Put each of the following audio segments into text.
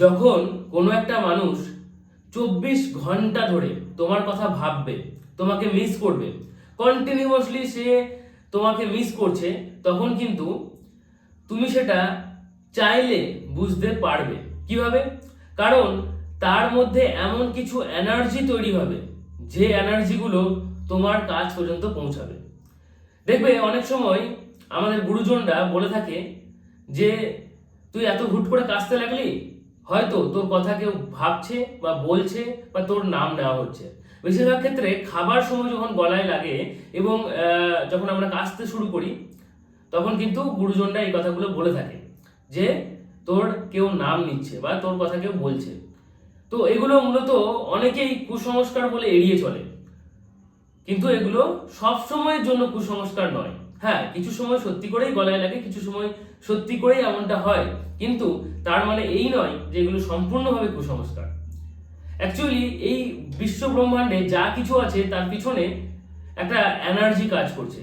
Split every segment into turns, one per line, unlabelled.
যখন কোনো একটা মানুষ চব্বিশ ঘণ্টা ধরে তোমার কথা ভাববে, তোমাকে মিস করবে কন্টিনিউয়াসলি সে তোমাকে মিস করছে, তখন কিন্তু তুমি সেটা চাইলে বুঝতে পারবে। কীভাবে? কারণ তার মধ্যে এমন কিছু এনার্জি তৈরি হবে, যে এনার্জিগুলো তোমার কাজ পর্যন্ত পৌঁছাবে। দেখবে অনেক সময় আমাদের গুরুজনরা বলে থাকে যে, তুই এত হুট করে কাঁচতে লাগলি? হয়তো তোর কথা কেউ ভাবছে বা বলছে বা তোর নাম নেওয়া হচ্ছে। বেশিরভাগ ক্ষেত্রে খাবার সময় যখন গলায় লাগে এবং যখন আমরা কাঁচতে শুরু করি, তখন কিন্তু গুরুজনরা এই কথাগুলো বলে থাকে যে, তোর কেউ নাম নিচ্ছে বা তোর কথা কেউ বলছে। তো এগুলো মূলত অনেকেই কুসংস্কার বলে এড়িয়ে চলে। কিন্তু এগুলো সব সময়ের জন্য কুসংস্কার নয়। হ্যাঁ কিছু সময় সত্যি করেই গলায় লাগে, কিছু সময় সত্যি করেই এমনটা হয়। কিন্তু তার মানে এই নয় যে এগুলো সম্পূর্ণভাবে কুসংস্কার। অ্যাকচুয়ালি এই বিশ্ব ব্রহ্মাণ্ডে যা কিছু আছে, তার পিছনে একটা এনার্জি কাজ করছে।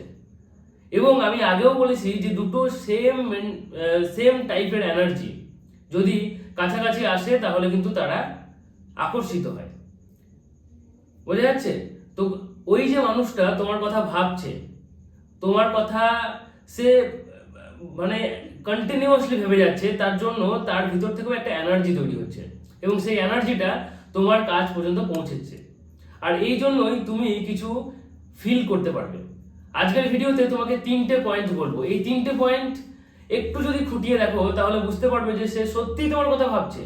এবং আমি আগেও বলেছি যে দুটো সেম সেম টাইপের এনার্জি যদি কাছাকাছি আসে, তাহলে কিন্তু তারা আকর্ষিত হয়। বোঝা যাচ্ছে? তো ওই যে মানুষটা তোমার কথা ভাবছে তোমার কথা সে মানে কন্টিনিউয়াসলি ভেবে যাচ্ছে, তার জন্য তার ভিতর থেকেও একটা এনার্জি তৈরি হচ্ছে এবং সেই এনার্জিটা তোমার কাজ পর্যন্ত পৌঁছেছে। আর এই জন্যই তুমি কিছু ফিল করতে পারবে। আজকের ভিডিওতে তোমাকে তিনটে পয়েন্ট বলব। এই তিনটে পয়েন্ট একটু যদি খুঁটিয়ে দেখো, তাহলে বুঝতে পারবে যে সে সত্যিই তোমার কথা ভাবছে।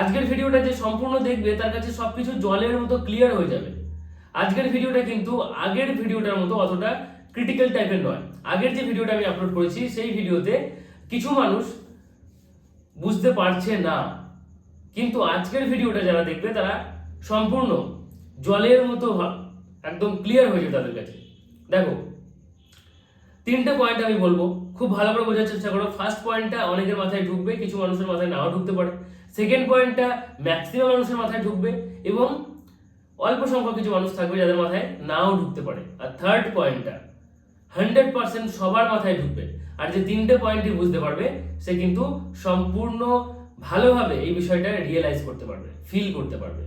আজকের ভিডিওটা যে সম্পূর্ণ দেখবে, তার কাছে সবকিছু জলের মতো ক্লিয়ার হয়ে যাবে। আজকের ভিডিওটা কিন্তু আগের ভিডিওটার মতো অতটা ক্রিটিক্যাল টাইপের নয়। আগের যে ভিডিওটা আমি আপলোড করেছি, সেই ভিডিওতে কিছু মানুষ বুঝতে পারছে না। কিন্তু আজকের ভিডিওটা যারা দেখবে, তারা সম্পূর্ণ জলের মতো একদম ক্লিয়ার হয়ে যাবে তাদের কাছে। দেখো, তিনটে পয়েন্ট আমি বলব। খুব ভালো করে বোঝার চেষ্টা করো। ফার্স্ট পয়েন্টটা অনেকের মাথায় ঢুকবে, কিছু মানুষের মাথায় নাও ঢুকতে পারে। সেকেন্ড পয়েন্টটা ম্যাক্সিমাম মানুষের মাথায় ঢুকবে এবং অল্প সংখ্যক কিছু মানুষ থাকবে যাদের মাথায় নাও ঢুকতে পারে। আর থার্ড পয়েন্টটা হান্ড্রেড পার্সেন্ট সবার মাথায় ঢুকবে। আর যে তিনটে পয়েন্টই বুঝতে পারবে, সে কিন্তু সম্পূর্ণ ভালোভাবে এই বিষয়টা রিয়েলাইজ করতে পারবে ফিল করতে পারবে।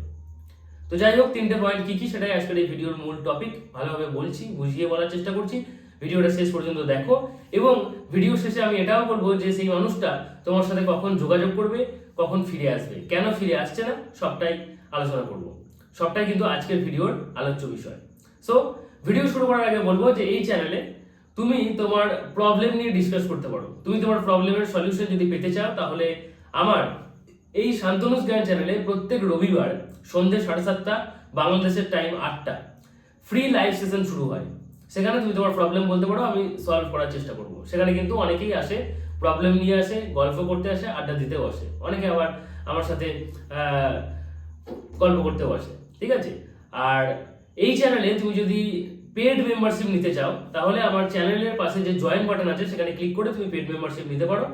তো যাই হোক, তিনটে পয়েন্ট কি কি সেটাই আজকের এই ভিডিওর মূল টপিক ভালোভাবে বলছি, বুঝিয়ে বলার চেষ্টা করছি। ভিডিওটা শেষ পর্যন্ত দেখো। এবং ভিডিও শেষে আমি এটাও বলব যে সেই মানুষটা তোমার সাথে কখন যোগাযোগ করবে, কখন ফিরে আসবে। কেন ফিরে আসছে না, সবটাই আলোচনা করব। সবটাই কিন্তু আজকের ভিডিওর আলোচ্য বিষয়। সো ভিডিও শুরু করার আগে বলব যে এই চ্যানেলে তুমি তোমার প্রবলেম নিয়ে ডিসকাস করতে পারো। তুমি তোমার প্রবলেমের সলিউশন যদি পেতে চাও, তাহলে আমার এই শান্তনুস জ্ঞান চ্যানেলে প্রত্যেক রবিবার সন্ধ্যে সাড়ে সাতটা, বাংলাদেশের টাইম আটটা ফ্রি লাইভ সেশন শুরু হয়। সেখানে তুমি তোমার প্রবলেম বলতে পারো, আমি সলভ করার চেষ্টা করব। সেখানে কিন্তু অনেকেই আসে প্রবলেম নিয়ে আসে, গল্প করতে আসে, আড্ডা দিতেও আসে। অনেকে আবার আমার সাথে গল্প করতেও আসে। ঠিক আছে? আর এই চ্যানেলে তুমি যদি পেড মেম্বারশিপ নিতে চাও, তাহলে আমার চ্যানেলের পাশে যে জয়েন বাটন আছে, সেখানে ক্লিক করে তুমি পেড মেম্বারশিপ নিতে পারো।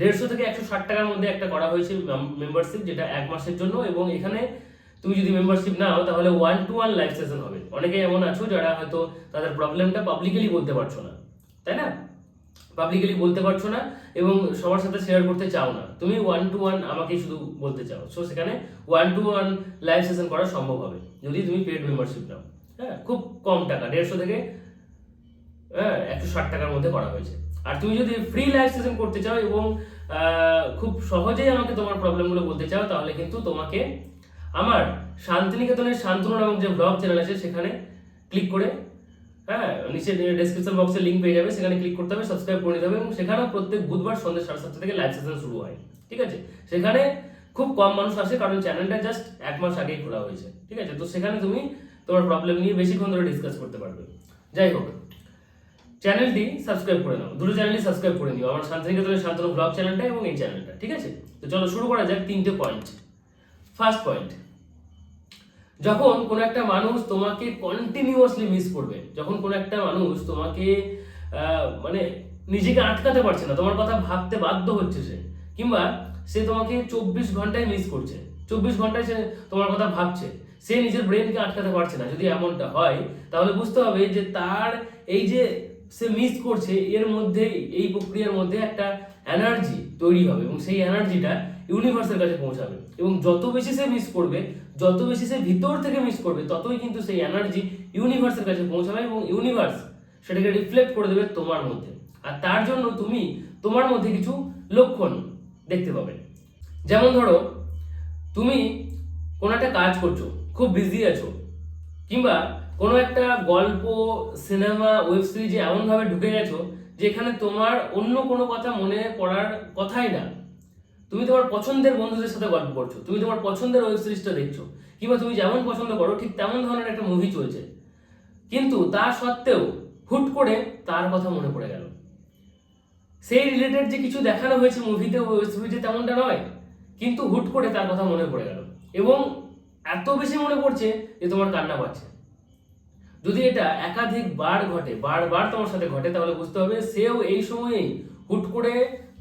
দেড়শো থেকে একশো ষাট টাকার মধ্যে একটা করা হয়েছে মেম্বারশিপ যেটা এক মাসের জন্য, এবং এখানে তুমি যদি মেম্বারশিপ নাও, তাহলে one to one live session হবে। অনেকে এমন আছো যারা হয়তো তাদের প্রবলেমটা পাবলিকলি বলতে পারছ না। তাই না? পাবলিকলি বলতে পারছ না, এবং সবার সাথে শেয়ার করতে চাও না। তুমি ওয়ান টু ওয়ান আমাকে শুধু বলতে চাও। সো সেখানে one to one live session করা সম্ভব হবে, যদি তুমি পেড মেম্বারশিপ নাও। হ্যাঁ খুব কম টাকা, দেড়শো থেকে হ্যাঁ একশো ষাট টাকার মধ্যে করা হয়েছে। আর তুমি যদি ফ্রি লাইভ সেশন করতে চাও এবং খুব সহজেই আমাকে তোমার প্রবলেমগুলো বলতে চাও, তাহলে কিন্তু তোমাকে আমার শান্তিনিকেতনের শান্তনু নামক যে ব্লগ চ্যানেল আছে, সেখানে ক্লিক করে হ্যাঁ নিচে ডেসক্রিপশন বক্সে লিঙ্ক পেয়ে যাবে, সেখানে ক্লিক করতে হবে সাবস্ক্রাইব করে নিতে হবে এবং সেখানেও প্রত্যেক বুধবার সন্ধ্যে সাড়ে সাতটা থেকে লাইভ সেশন শুরু হয়, ঠিক আছে? সেখানে খুব কম মানুষ আসে, কারণ চ্যানেলটা জাস্ট এক মাস আগেই খোলা হয়েছে, ঠিক আছে? তো সেখানে তুমি তোমার প্রবলেম নিয়ে বেশিক্ষণ ধরে ডিসকাস করতে পারবে। যাই হোক চ্যানেলটি সাবস্ক্রাইব করে নাও। দুটো চ্যানেলই সাবস্ক্রাইব করে নিও। আমার শান্তিনিকেতনের শান্তনু ব্লগ চ্যানেলটা এবং এই চ্যানেলটা ঠিক আছে? তো চলো শুরু করা যাক তিনটে পয়েন্ট ফার্স্ট পয়েন্ট যখন কোনো একটা মানুষ তোমাকে কন্টিনিউয়াসলি মিস করবে, যখন কোনো একটা মানুষ তোমাকে মানে নিজেকে আটকাতে পারছে না, তোমার কথা ভাবতে বাধ্য হচ্ছে সে, কিংবা সে তোমাকে চব্বিশ ঘন্টায় মিস করছে। চব্বিশ ঘন্টায় সে তোমার কথা ভাবছে। সে নিজের ব্রেনকে আটকাতে পারছে না, যদি এমনটা হয়, তাহলে বুঝতে হবে যে তার এই যে সে মিস করছে, এর মধ্যে, এই প্রক্রিয়ার মধ্যে একটা এনার্জি তৈরি হবে এবং সেই এনার্জিটা ইউনিভার্সের কাছে পৌঁছাবে। এবং যত বেশি সে মিস করবে, যত বেশি সে ভিতর থেকে মিস করবে, ততই কিন্তু সেই এনার্জি ইউনিভার্সের কাছে পৌঁছাবে এবং ইউনিভার্স সেটাকে রিফ্লেক্ট করে দেবে তোমার মধ্যে। আর তার জন্য তুমি তোমার মধ্যে কিছু লক্ষণ দেখতে পাবে। যেমন ধরো, তুমি কোনো একটা কাজ করছ খুব বিজি আছো? কিংবা কোনো একটা গল্প সিনেমা ওয়েব সিরিজে এমনভাবে ঢুকে গেছো, যেখানে তোমার অন্য কোনো কথা মনে পড়ার কথাই না? তুমি তোমার পছন্দের বন্ধুদের সাথে গল্প করছ, তুমি তোমার পছন্দের ওয়েব সিরিজটা দেখছ, কিংবা তুমি যেমন পছন্দ করো, ঠিক তেমন ধরনের একটা মুভি চলছে। কিন্তু তা সত্ত্বেও হুট করে তার কথা মনে পড়ে গেল। সেই রিলেটেড যে কিছু দেখানো হয়েছে মুভিতে ওয়েব সিরিজে তেমনটা নয়, কিন্তু হুট করে তার কথা মনে পড়ে গেল। এবং এত বেশি মনে পড়ছে যে তোমার কান্না পাচ্ছে। যদি এটা একাধিক বার ঘটে, বারবার তোমার সাথে ঘটে, তাহলে বুঝতে হবে সেও এই সময়েই হুট করে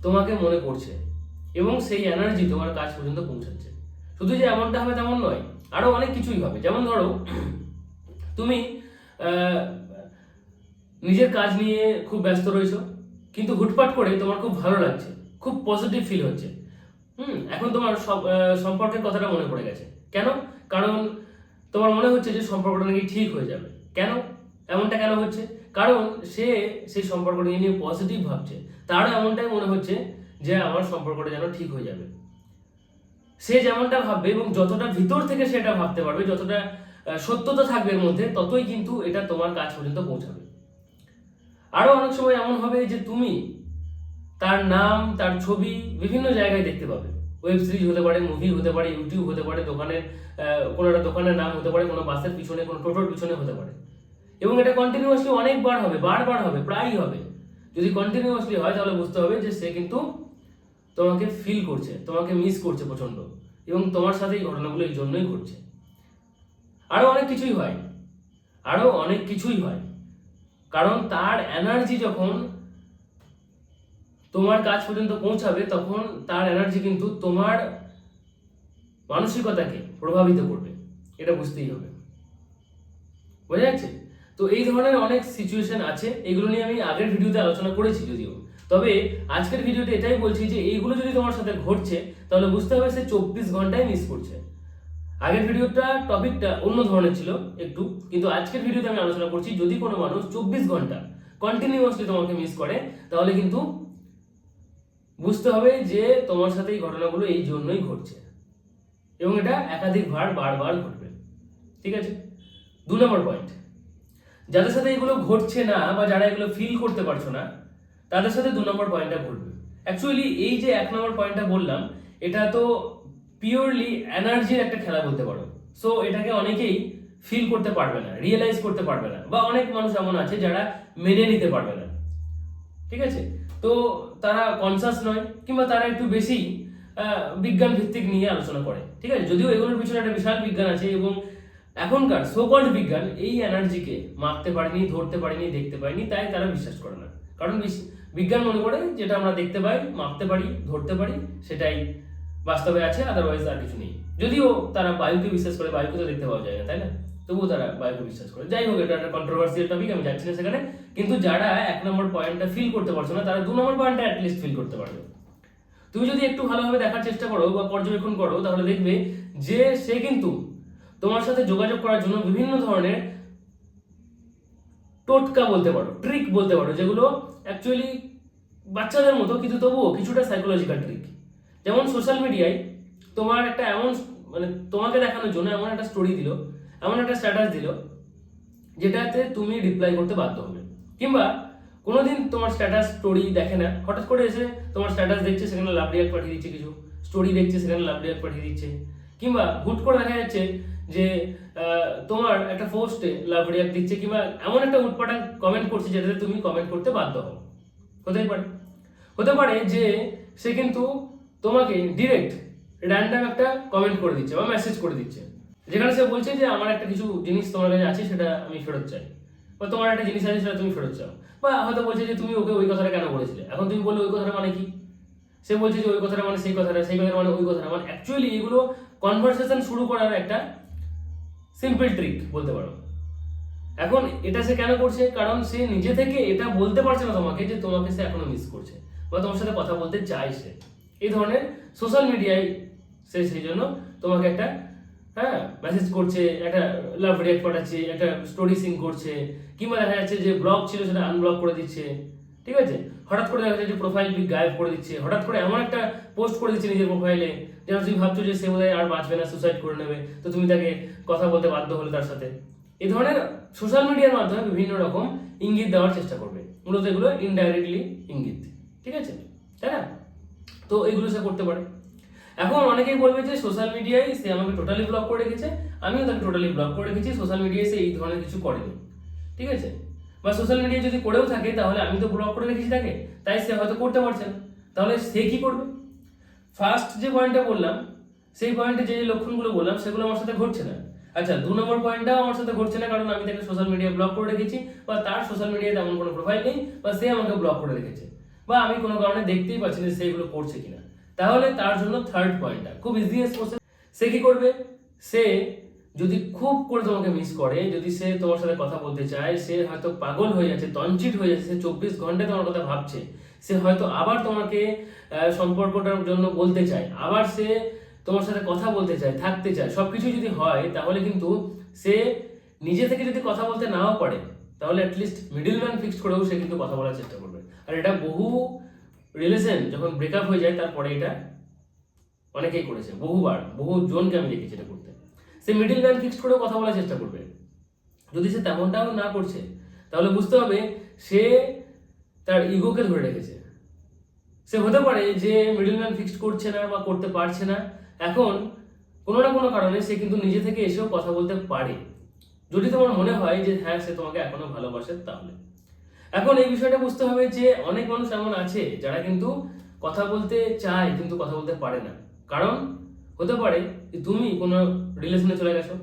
তোমাকে মনে পড়ছে এবং সেই এনার্জি তোমার কাজ পর্যন্ত পৌঁছাচ্ছে। শুধু যে এমনটা হবে তেমন নয়, আরও অনেক কিছুই হবে। যেমন ধরো, তুমি নিজের কাজ নিয়ে খুব ব্যস্ত রয়েছো, কিন্তু হুটপাট করে তোমার খুব ভালো লাগছে, খুব পজিটিভ ফিল হচ্ছে। হুম, এখন তোমার সব সম্পর্কের কথাটা মনে পড়ে গেছে। কেন? কারণ তোমার মনে হচ্ছে যে সম্পর্কটা নাকি ঠিক হয়ে যাবে। কেন? এমনটা কেন হচ্ছে? কারণ সে সেই সম্পর্কটা নিয়ে পজিটিভ ভাবছে। তারও এমনটাই মনে হচ্ছে যে আমার সম্পর্কটা যেন ঠিক হয়ে যাবে। সে যেমনটা ভাববে এবং যতটা ভিতর থেকে সেটা ভাবতে পারবে, যতটা সত্যতা থাকবে এর মধ্যে, ততই কিন্তু এটা তোমার কাজ পর্যন্ত পৌঁছাবে। আরও অনেক সময় এমন হবে যে তুমি তার নাম, তার ছবি বিভিন্ন জায়গায় দেখতে পাবে। ওয়েব সিরিজ হতে পারে মুভি হতে পারে ইউটিউব হতে পারে দোকানের কোনো একটা দোকানের নাম হতে পারে, কোনো বাসের পিছনে, কোনো টোটোর পিছনে হতে পারে। এবং এটা কন্টিনিউয়াসলি অনেকবার হবে, বারবার হবে, প্রায়ই হবে। যদি কন্টিনিউয়াসলি হয়, তাহলে বুঝতে হবে যে সে কিন্তু তোমাকে ফিল করছে, তোমাকে মিস করছে প্রচণ্ড এবং তোমার সাথে এই ঘটনাগুলো এই জন্যই ঘটছে। আরও অনেক কিছুই হয়। আরও অনেক কিছুই হয়। কারণ তার এনার্জি যখন তোমার কাজ পর্যন্ত পৌঁছাবে, তখন তার এনার্জি কিন্তু তোমার মানসিকতাকে প্রভাবিত করবে। এটা বুঝতেই হবে। বোঝা যাচ্ছে? তো এই ধরনের অনেক সিচুয়েশন আছে, এগুলো নিয়ে আমি আগের ভিডিওতে আলোচনা করেছি যদিও। তবে আজকের ভিডিওতে এটাই বলছি যে, এইগুলো যদি তোমার সাথে ঘটছে, তাহলে বুঝতে হবে সে চব্বিশ ঘন্টায় মিস করছে। আগের ভিডিওটা টপিকটা অন্য ধরনের ছিল একটু, কিন্তু আজকের ভিডিওতে আমি আলোচনা করছি, যদি কোনো মানুষ চব্বিশ ঘণ্টা কন্টিনিউয়াসলি তোমাকে মিস করে, তাহলে কিন্তু বুঝতে হবে যে তোমার সাথে এই ঘটনাগুলো এই জন্যই ঘটছে। এবং এটা একাধিকবার বারবার ঘটবে। ঠিক আছে? দু নম্বর পয়েন্ট যাদের সাথে এগুলো ঘটছে না বা যারা এগুলো ফিল করতে পারছ না, তাদের সাথে দু নম্বর পয়েন্টটা ঘটবে। অ্যাকচুয়ালি এই যে এক নম্বর পয়েন্টটা বললাম, এটা তো পিওরলি এনার্জির একটা খেলা বলতে পারো। সো এটাকে অনেকেই ফিল করতে পারবে না রিয়েলাইজ করতে পারবে না। বা অনেক মানুষ এমন আছে যারা মেনে নিতে পারবে না। ঠিক আছে? তো তারা কনসাস নয় কিংবা তারা একটু বেশি বিজ্ঞান ভিত্তিক নিয়ে আলোচনা করে, ঠিক আছে? যদিও এগুলোর পিছনে একটা বিশাল বিজ্ঞান আছে এবং এখনকার সোকল্ড বিজ্ঞান এই এনার্জিকে মাপতে পারেনি, ধরতে পারেনি, দেখতে পারেনি, তাই তারা বিশ্বাস করে না। কারণ বিজ্ঞান মনে করে যেটা আমরা দেখতে পাই মাপতে পারি, ধরতে পারি, সেটাই বাস্তবে আছে আদারওয়াইজ আর কিছু নেই। যদিও তারা বায়ুকে বিশ্বাস করে, বায়ুকে তো দেখতে পাওয়া যায় না, তাই না? তবুও তারা বায়ুকে বিশ্বাস করে। যাই হোক, এটা একটা কন্ট্রোভার্সিয়াল টপিক আমি যাচ্ছি না সেখানে। কিন্তু যারা এক নম্বর পয়েন্টটা ফিল করতে পারছ না, তারা দু নম্বর পয়েন্টটা অ্যাটলিস্ট ফিল করতে পারবে। তুমি যদি একটু ভালোভাবে দেখার চেষ্টা করো বা পর্যবেক্ষণ করো, তাহলে দেখবে যে সে কিন্তু তোমার সাথে যোগাযোগ করার জন্য বিভিন্ন ধরনের টোটকা বলতে পারো ট্রিক বলতে পারো, যেগুলো অ্যাকচুয়ালি বাচ্চাদের মতো, কিন্তু তবুও কিছুটা সাইকোলজিক্যাল ট্রিক যেমন সোশ্যাল মিডিয়ায় তোমার একটা এমন মানে তোমাকে দেখানোর জন্য এমন একটা স্টোরি দিল এমন একটা স্ট্যাটাস দিল, যেটাতে তুমি রিপ্লাই করতে বাধ্য হবে। কিংবা কোনোদিন তোমার স্ট্যাটাস স্টোরি দেখে না, হঠাৎ করে এসে তোমার স্ট্যাটাস দেখছে, সেখানে লাভ রিয়াক্ট পাঠিয়ে দিচ্ছে কিছু স্টোরি দেখছে, সেখানে লাভ রিয়াক্ট পাঠিয়ে দিচ্ছে। কিংবা হুট করে দেখা যাচ্ছে যে তোমার একটা পোস্টে লাভ রিয়াক্ট দিচ্ছে, কিংবা এমন একটা উটপাটান কমেন্ট করছে, যেটাতে তুমি কমেন্ট করতে বাধ্য হও। হতেই পারে। হতে পারে যে সে কিন্তু তোমাকে ডিরেক্ট র্যান্ডাম একটা কমেন্ট করে দিচ্ছে বা মেসেজ করে দিচ্ছে। যেখানে সে বলছে যে আমার একটা কিছু জিনিস তোমার কাছে আছে, সেটা আমি ফেরত চাই। বা তোমার একটা জিনিস আছে, সেটা তুমি ফেরত চাও। বা হয়তো বলছে যে তুমি ওকে ওই কথাটা কেন বলেছিলে? এখন তুমি বললে ওই কথাটা মানে কি? সে বলছে যে ওই কথাটা মানে সেই কথাটা সেই কথাটা মানে ওই কথাটা। মানে অ্যাকচুয়ালি এগুলো কনভারসেশন শুরু করার একটা সিম্পল ট্রিক বলতে পারো। এখন এটা সে কেন করছে? কারণ সে নিজে থেকে এটা বলতে পারছে না তোমাকে যে তোমাকে সে এখনও মিস করছে। বা তোমার সাথে কথা বলতে চায় সে। এই ধরনের সোশ্যাল মিডিয়ায় সে সেই জন্য তোমাকে একটা হ্যাঁ মেসেজ করছে, একটা লাভ রিয়াক্ট পাঠাচ্ছে, একটা স্টোরি সিং করছে, কিংবা দেখা যাচ্ছে যে ব্লগ ছিল সেটা আনব্লক করে দিচ্ছে, ঠিক আছে? হঠাৎ করে দেখা যাচ্ছে যে প্রোফাইল গায়েব করে দিচ্ছে, হঠাৎ করে এমন একটা পোস্ট করে দিচ্ছে নিজের প্রোফাইলে যেন তুমি ভাবছ যে সে বোধহয় আর বাঁচবে না সুসাইড করে নেবে। তো তুমি তাকে কথা বলতে বাধ্য হলে তার সাথে। এই ধরনের সোশ্যাল মিডিয়ার মাধ্যমে বিভিন্ন রকম ইঙ্গিত দেওয়ার চেষ্টা করবে। মূলত এগুলো ইনডাইরেক্টলি ইঙ্গিত, ঠিক আছে? তাই না? তো এগুলো সে করতে পারে। এখন অনেকেই বলবে যে সোশ্যাল মিডিয়ায় সে আমাকে টোটালি ব্লক করে রেখেছে, আমিও তাকে টোটালি ব্লক করে রেখেছি সোশ্যাল মিডিয়ায় সে এই ধরনের কিছু করেনি, ঠিক আছে? বা সোশ্যাল মিডিয়ায় যদি করেও থাকে, তাহলে আমি তো ব্লক করে রেখেছি তাকে, তাই সে হয়তো করতে পারছে না। তাহলে সে কি করবে? ফার্স্ট যে পয়েন্টটা বললাম, সেই পয়েন্টে যে লক্ষণগুলো বললাম, সেগুলো আমার সাথে ঘটছে না। আচ্ছা দু নম্বর পয়েন্টটাও আমার সাথে ঘটছে না, কারণ আমি তাকে সোশ্যাল মিডিয়া ব্লক করে রেখেছি, বা তার সোশ্যাল মিডিয়ায় তেমন কোনো প্রোফাইল নেই, বা সে আমাকে ব্লক করে রেখেছে। বা আমি কোনো কারণে দেখতেই পাচ্ছি না সে এগুলো করছে কিনা। তাহলে তার জন্য থার্ড পয়েন্টটা খুব ইজিয়েস্ট প্রসেস সে কি করবে? সে যদি খুব করে তোমাকে মিস করে, যদি সে তোমার সাথে কথা বলতে চায়, সে হয়তো পাগল হয়ে যাচ্ছে, তঞ্চিত হয়ে যাচ্ছে, সে চব্বিশ ঘণ্টা তোমার কথা ভাবছে। সে হয়তো আবার তোমাকে সম্পর্কটার জন্য বলতে চায়, আবার সে তোমার সাথে কথা বলতে চায়, থাকতে চায় সব কিছু যদি হয়, তাহলে কিন্তু সে নিজে থেকে যদি কথা বলতে নাও পারে, তাহলে অ্যাটলিস্ট মিডিল ম্যান ফিক্সড করেও সে কিন্তু কথা বলার চেষ্টা করবে। আর এটা বহু রিলেশন যখন ব্রেকআপ হয়ে যায়, তারপরে এটা অনেকেই করেছে, বহুবার, বহু জনকে আমি দেখেছি এটা করতে। সে মিডিল ম্যান ফিক্সড করেও কথা বলার চেষ্টা করবে। যদি সে তেমনটাও না করছে, তাহলে বুঝতে হবে সে তার ইগোকে ধরে রেখেছে। সে হতে পারে যে মিডল ম্যান ফিক্সড করছে না বা করতে পারছে না। এখন কোনো না কোনো কারণে সে কিন্তু নিজে থেকে এসেও কথা বলতে পারে। যদি তোমার মনে হয় যে হ্যাঁ সে তোমাকে এখনও ভালোবাসে, তাহলে। এখন এই বিষয়টা বুঝতে হবে যে অনেক মানুষ এমন আছে যারা কিন্তু কথা বলতে চায় কিন্তু কথা বলতে পারে না। কারণ হতে পারে যে তুমি কোনো রিলেশনে চলে গেছো,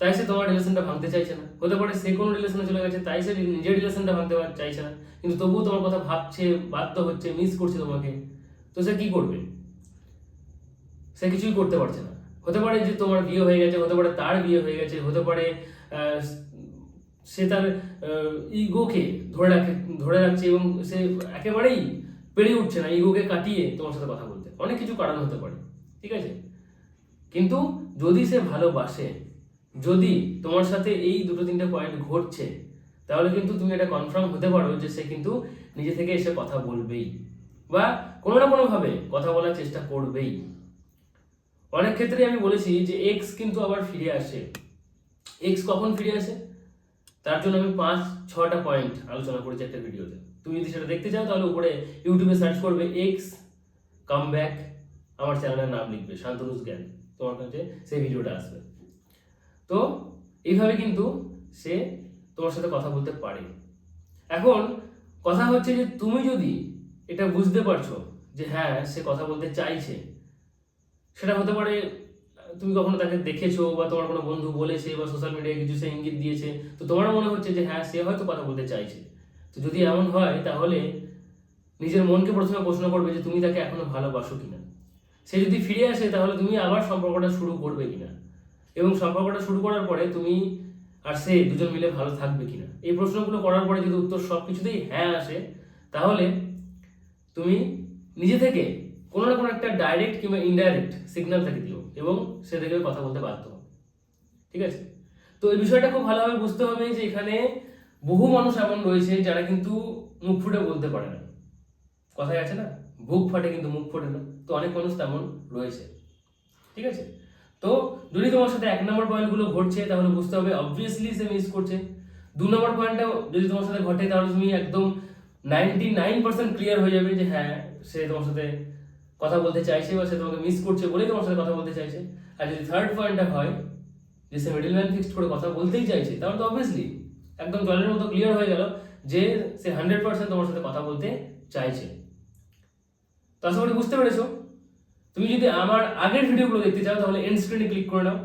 তাই সে তোমার রিলেশনটা ভাঙতে চাইছে না। হতে পারে সে কোনো রিলেশনে চলে গেছে, তাই সে নিজের রিলেশনটা ভাঙতে চাইছে না। কিন্তু তবুও তোমার কথা ভাবছে, বাধ্য হচ্ছে মিস করছে তোমাকে। তো সে কি করবে? সে কিছুই করতে পারছে না। হতে পারে যে তোমার বিয়ে হয়ে গেছে, হতে পারে তার বিয়ে হয়ে গেছে, হতে পারে সে তার ইগোকে ধরে রাখে, ধরে রাখছে এবং সে একেবারেই পেরে উঠছে না ইগোকে কাটিয়ে তোমার সাথে কথা বলতে। অনেক কিছু কারণ হতে পারে, ঠিক আছে? কিন্তু যদি সে ভালোবাসে, যদি তোমার সাথে এই দুটো তিনটে পয়েন্ট ঘটছে, তাহলে কিন্তু তুমি এটা কনফার্ম হতে পারো যে সে কিন্তু নিজে থেকে এসে কথা বলবেই বা কোনো না কোনোভাবে কথা বলার চেষ্টা করবেই। অনেক ক্ষেত্রে আমি বলেছি যে এক্স কিন্তু আবার ফিরে আসে। এক্স কখন ফিরে আসে? তার জন্য আমি পাঁচ, ছটা পয়েন্ট আলোচনা করেছি একটা ভিডিওতে তুমি যদি সেটা দেখতে চাও, তাহলে উপরে ইউটিউবে সার্চ করবে এক্স কাম ব্যাক আমার চ্যানেলের নাম লিখবে শান্তনুজ জ্ঞান। তোমার কাছে সেই ভিডিওটা আসবে। তো, এইভাবে কিন্তু সে তোমার সাথে কথা বলতে পারে। এখন, কথা হচ্ছে যে তুমি যদি এটা বুঝতে পারছ যে হ্যাঁ সে কথা বলতে চাইছে, সেটা হতে পারে তুমি কখনো তাকে দেখেছ বা তোমার কোনো বন্ধু বলেছে বা সোশ্যাল মিডিয়ায় কিছু সে ইঙ্গিত দিয়েছে? তো তোমার মনে হচ্ছে যে হ্যাঁ সে হয়তো কথা বলতে চাইছে। তো যদি এমন হয়, তাহলে নিজের মনকে প্রথমে প্রশ্ন করবে যে তুমি তাকে এখনও ভালোবাসো কিনা। সে যদি ফিরে আসে, তাহলে তুমি আবার সম্পর্কটা শুরু করবে কিনা? এবং সম্পর্কটা শুরু করার পরে তুমি আর সে দুজন মিলে ভালো থাকবে কিনা? এই প্রশ্নগুলো করার পরে যদি উত্তর সব কিছুতেই হ্যাঁ আসে, তাহলে তুমি নিজে থেকে কোনো না কোনো একটা ডাইরেক্ট কিংবা ইনডাইরেক্ট সিগন্যাল তাকে দিও। এবং সে দেখবে কথা বলতে বাধ্য ঠিক আছে? তো এই বিষয়টা খুব ভালোভাবে বুঝতে হবে যে এখানে বহু মানুষ এমন রয়েছে যারা কিন্তু মুখ ফুটে বলতে পারে না। কথায় আছে না? বুক ফাটে কিন্তু মুখ ফোটে না। তো অনেক মানুষ তেমন রয়েছে। ঠিক আছে? তো যদি তোমার সাথে এক নম্বর পয়েন্টগুলো ঘটছে, তাহলে বুঝতে হবে অবভিয়াসলি সে মিস করছে। দু নম্বর পয়েন্টটা যদি তোমার সাথে ঘটে, তাহলে তুমি একদম নাইনটি নাইন পার্সেন্ট ক্লিয়ার হয়ে যাবে যে হ্যাঁ সে তোমার সাথে কথা বলতে চাইছে বা সে তোমাকে মিস করছে বলেই তোমার সাথে কথা বলতে চাইছে। আর যদি থার্ড পয়েন্টটা হয়, যে সে মিডিল ম্যান ফিক্সড করে কথা বলতেই চাইছে, তাহলে তো অবভিয়াসলি একদম জলের মতো ক্লিয়ার হয়ে গেল যে সে হান্ড্রেড পার্সেন্ট তোমার সাথে কথা বলতে চাইছে। তো আশা করি বুঝতে পেরেছ। তুমি যদি আমার আগের ভিডিওগুলো দেখতে চাও, তাহলে এন্ড স্ক্রিনে ক্লিক করে নাও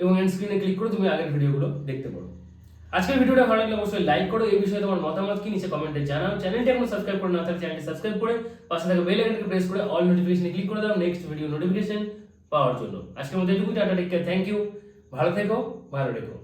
এবং এন্ড স্ক্রিনে ক্লিক করে তুমি আগের ভিডিওগুলো দেখতে পারো। আজকের ভিডিওটা ভালো লাগলে অবশ্যই লাইক করো। এই বিষয়ে তোমার মতামত কি নিচে কমেন্টে জানাও। চ্যানেলটি এখন সাবস্ক্রাইব করে না থাকলে চ্যানেলটি সাবস্ক্রাইব করে পাশে থাকা বেল আইকনটি প্রেস করে অল নোটিফিকেশনে ক্লিক করে দাও। নেক্সট ভিডিও নোটিফিকেশন পাওয়ার জন্য। আজকের মধ্যে এটুকুই, tata take care thank you ভালো থেকো, ভালো রেখো।